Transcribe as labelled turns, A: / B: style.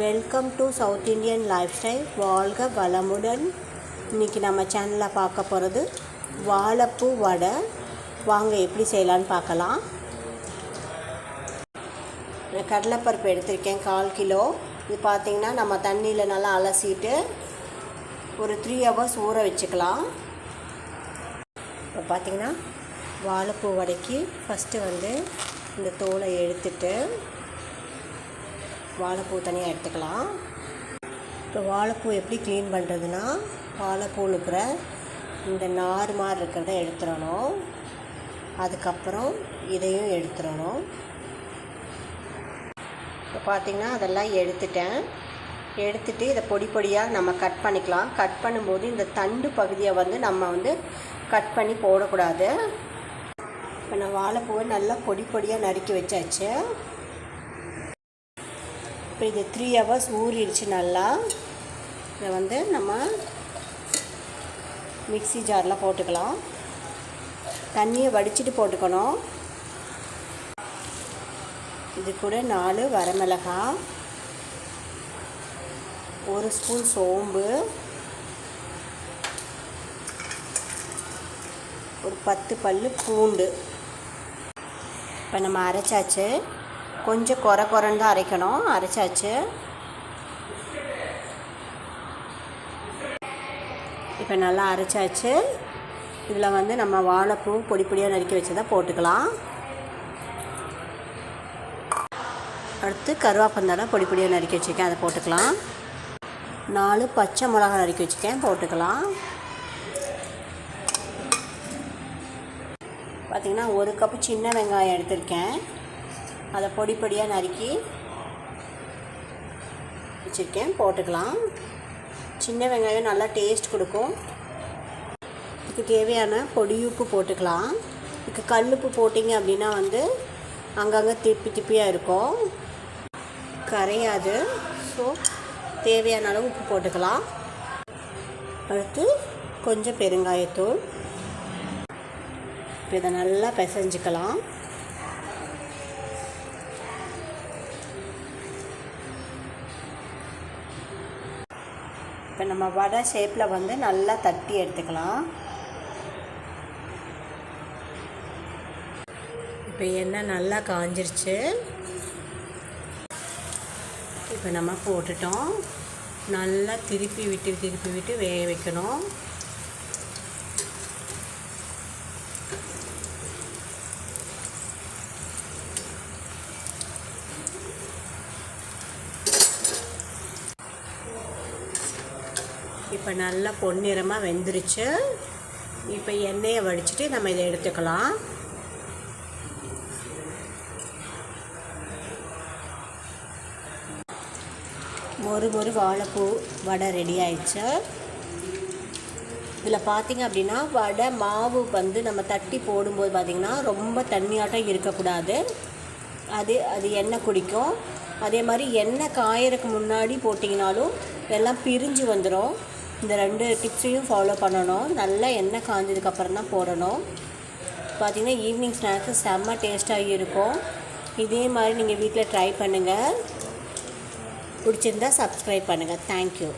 A: Welcome to South Indian lifestyle வாழ்க வளமுடன். இன்றைக்கி நம்ம சேனலில் பார்க்க போகிறது வாழைப்பூ வடை. வாங்க எப்படி செய்யலான்னு பார்க்கலாம். நான் கடலைப்பருப்பு எடுத்திருக்கேன் கால் கிலோ. இது பார்த்திங்கன்னா நம்ம தண்ணியில் நல்லா அலசிட்டு ஒரு த்ரீ ஹவர்ஸ் ஊற வச்சுக்கலாம். இப்போ பார்த்திங்கன்னா வாழைப்பூ வடைக்கு ஃபஸ்ட்டு வந்து இந்த தோலை எடுத்துட்டு வாழைப்பூ தனியாக எடுத்துக்கலாம். இப்போ வாழைப்பூ எப்படி க்ளீன் பண்ணுறதுன்னா வாழைப்பூவில் இருக்கிற இந்த நார் மாதிரி இருக்கிறத எடுத்துடணும். அதுக்கப்புறம் இதையும் எடுத்துடணும். இப்போ பார்த்திங்கன்னா அதெல்லாம் எடுத்துட்டேன். எடுத்துட்டு இதை பொடி பொடியாக நம்ம கட் பண்ணிக்கலாம். கட் பண்ணும்போது இந்த தண்டு பகுதியை வந்து நம்ம வந்து கட் பண்ணி போடக்கூடாது. இப்போ நான் வாழைப்பூவை நல்லா பொடி பொடியாக நறுக்கி வச்சாச்சு. இப்போ இது த்ரீ ஹவர்ஸ் ஊறிடுச்சு நல்லா. இதை வந்து நம்ம மிக்ஸி ஜாரில் போட்டுக்கலாம். தண்ணியை வடிச்சிட்டு போட்டுக்கணும். இது கூட நாலு வரமிளகாய் ஒரு ஸ்பூன் சோம்பு. ஒரு பத்து பல் பூண்டு. இப்போ நம்ம அரைச்சாச்சு. கொஞ்சம் குறை குறைன்னு தான் அரைக்கணும். அரைச்சாச்சு. இப்போ நல்லா அரைச்சாச்சு. இதில் வந்து நம்ம வாழைப்பூ பொடி பொடியாக நறுக்கி வச்சதை போட்டுக்கலாம். அடுத்து கருவேப்பந்தலை பொடி பொடியாக நறுக்கி வச்சுருக்கேன். அதை போட்டுக்கலாம். நாலு பச்சை மிளகா நறுக்கி வச்சுருக்கேன். போட்டுக்கலாம். பார்த்திங்கன்னா ஒரு கப்பு சின்ன வெங்காயம் எடுத்திருக்கேன். அதை பொடி பொடியாக நறுக்கி வச்சுருக்கேன் போட்டுக்கலாம். சின்ன வெங்காயம் நல்லா டேஸ்ட் கொடுக்கும். இதுக்கு தேவையான பொடி உப்பு போட்டுக்கலாம். இதுக்கு கல்லுப்பு போட்டிங்க அப்படின்னா வந்து அங்கங்கே திப்பி திப்பியாக இருக்கும். கரையாது. ஸோ தேவையான அளவு உப்பு போட்டுக்கலாம். அடுத்து கொஞ்சம் பெருங்காயத்தூள். இப்போ இதை நல்லா பிசைஞ்சிக்கலாம். இப்போ நம்ம வடை ஷேப்பில் வந்து நல்லா தட்டி எடுத்துக்கலாம். இப்போ எண்ணெய் நல்லா காஞ்சிருச்சு. இப்போ நம்ம போட்டுட்டோம். நல்லா திருப்பி விட்டு திருப்பி விட்டு வேக வைக்கணும். இப்போ நல்லா பொன்னிறமாக வெந்துருச்சு. இப்போ எண்ணெயை வடிச்சிட்டு நம்ம இதை எடுத்துக்கலாம். ஒரு ஒரு வாழைப்பூ வடை ரெடி ஆயிடுச்சு. இதில் பார்த்திங்க அப்படின்னா வடை மாவு வந்து நம்ம தட்டி போடும்போது பார்த்திங்கன்னா ரொம்ப தண்ணியாட்டம் இருக்கக்கூடாது. அது அது எண்ணெய் குடிக்கும். அதே மாதிரி எண்ணெய் காயறதுக்கு முன்னாடி போட்டிங்கனாலும் எல்லாம் பிரிஞ்சு வந்துடும் இந்த ரெண்டு டிப்ஸையும் ஃபாலோ பண்ணணும். நல்லா எண்ணெய் காஞ்சதுக்கப்புறம் தான் போடணும். பார்த்திங்கன்னா ஈவினிங் ஸ்நாக்ஸு செம்ம டேஸ்ட்டாக இருக்கும். இதே மாதிரி நீங்கள் வீட்டில் ட்ரை பண்ணுங்கள் பிடிச்சிருந்தா சப்ஸ்கிரைப் பண்ணுங்கள் தேங்க்யூ